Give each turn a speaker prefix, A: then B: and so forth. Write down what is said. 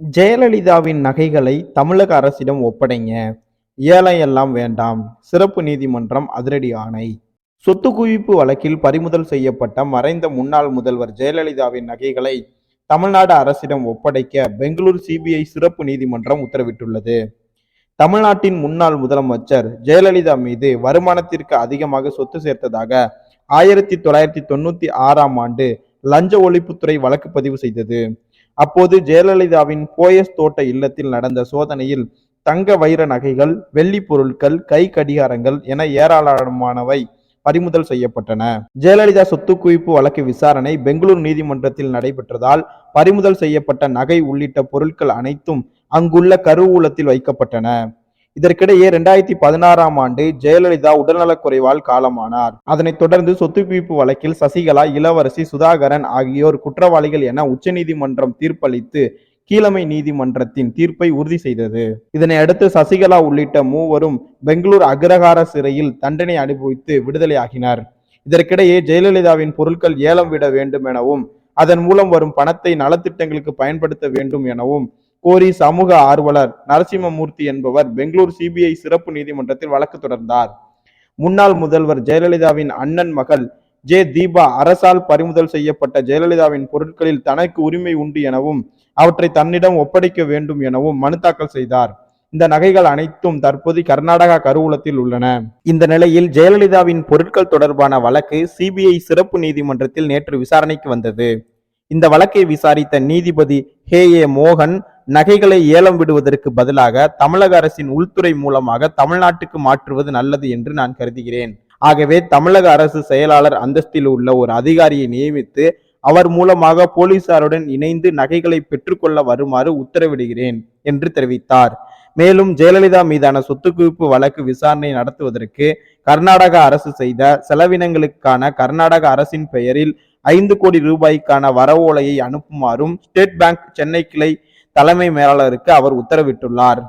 A: ஜெயலலிதாவின் நகைகளை தமிழக அரசிடம் ஒப்படைங்க. ஏழை எல்லாம் வேண்டாம். சிறப்பு நீதிமன்றம் அதிரடி ஆணை. சொத்து குவிப்பு வழக்கில் பறிமுதல் செய்யப்பட்ட மறைந்த முன்னாள் முதல்வர் ஜெயலலிதாவின் நகைகளை தமிழ்நாடு அரசிடம் ஒப்படைக்க பெங்களூர் சிபிஐ சிறப்பு நீதிமன்றம் உத்தரவிட்டுள்ளது. தமிழ்நாட்டின் முன்னாள் முதலமைச்சர் ஜெயலலிதா மீது வருமானத்திற்கு அதிகமாக சொத்து சேர்த்ததாக ஆயிரத்தி தொள்ளாயிரத்தி தொண்ணூத்தி ஆறாம் ஆண்டு லஞ்ச ஒழிப்புத்துறை வழக்கு பதிவு செய்தது. அப்போது ஜெயலலிதாவின் போயஸ் தோட்ட இல்லத்தில் நடந்த சோதனையில் தங்க வைர நகைகள் வெள்ளி பொருட்கள் கை கடிகாரங்கள் என ஏராளமானவை பறிமுதல் செய்யப்பட்டன. ஜெயலலிதா சொத்து குவிப்பு வழக்கு விசாரணை பெங்களூர் நீதிமன்றத்தில் நடைபெற்றதால் பறிமுதல் செய்யப்பட்ட நகை உள்ளிட்ட பொருட்கள் அனைத்தும் அங்குள்ள கருவூலத்தில் வைக்கப்பட்டன. இதற்கிடையே இரண்டாயிரத்தி பதினாறாம் ஆண்டு ஜெயலலிதா உடல்நலக்குறைவால் காலமானார். அதனைத் தொடர்ந்து சொத்து குவிப்பு வழக்கில் சசிகலா இளவரசி சுதாகரன் ஆகியோர் குற்றவாளிகள் என உச்சநீதிமன்றம் தீர்ப்பளித்து கீழமை நீதிமன்றத்தின் தீர்ப்பை உறுதி செய்தது. இதனை அடுத்து சசிகலா உள்ளிட்ட மூவரும் பெங்களூர் அக்ரஹார சிறையில் தண்டனை அனுபவித்து விடுதலையாகினர். இதற்கிடையே ஜெயலலிதாவின் பொருட்கள் ஏலம் விட வேண்டும் எனவும் அதன் மூலம் வரும் பணத்தை நலத்திட்டங்களுக்கு பயன்படுத்த வேண்டும் எனவும் கோரி சமூக ஆர்வலர் நரசிம்மமூர்த்தி என்பவர் பெங்களூர் சிபிஐ சிறப்பு நீதிமன்றத்தில் வழக்கு தொடர்ந்தார். முன்னாள் முதல்வர் ஜெயலலிதாவின் அண்ணன் மகள் ஜே தீபா அரசால் பறிமுதல் செய்யப்பட்ட ஜெயலலிதாவின் பொருட்களில் தனக்கு உரிமை உண்டு எனவும் அவற்றை தன்னிடம் ஒப்படைக்க வேண்டும் எனவும் மனு தாக்கல் செய்தார். இந்த நகைகள் அனைத்தும் தற்போது கர்நாடகா கருவூலத்தில் உள்ளன. இந்த நிலையில் ஜெயலலிதாவின் பொருட்கள் தொடர்பான வழக்கு சிபிஐ சிறப்பு நீதிமன்றத்தில் நேற்று விசாரணைக்கு வந்தது. இந்த வழக்கை விசாரித்த நீதிபதி ஹே. ஏ. மோகன் நகைகளை ஏலம் விடுவதற்கு பதிலாக தமிழக அரசின் உள்துறை மூலமாக தமிழ்நாட்டுக்கு மாற்றுவது நல்லது என்று நான் கருதுகிறேன். ஆகவே தமிழக அரசு செயலாளர் அந்தஸ்தில் உள்ள ஒரு அதிகாரியை நியமித்து அவர் மூலமாக போலீசாருடன் இணைந்து நகைகளை பெற்றுக்கொள்ள வருமாறு உத்தரவிடுகிறேன் என்று தெரிவித்தார். மேலும் ஜெயலலிதா மீதான சொத்து குவிப்பு வழக்கு விசாரணை நடத்துவதற்கு கர்நாடக அரசு செய்த செலவினங்களுக்கான கர்நாடக அரசின் பெயரில் ஐந்து கோடி ரூபாய்க்கான வரவோலையை அனுப்புமாறும் ஸ்டேட் பேங்க் சென்னை கிளை தலைமை மேலாளருக்கு அவர் உத்தரவிட்டுள்ளார்.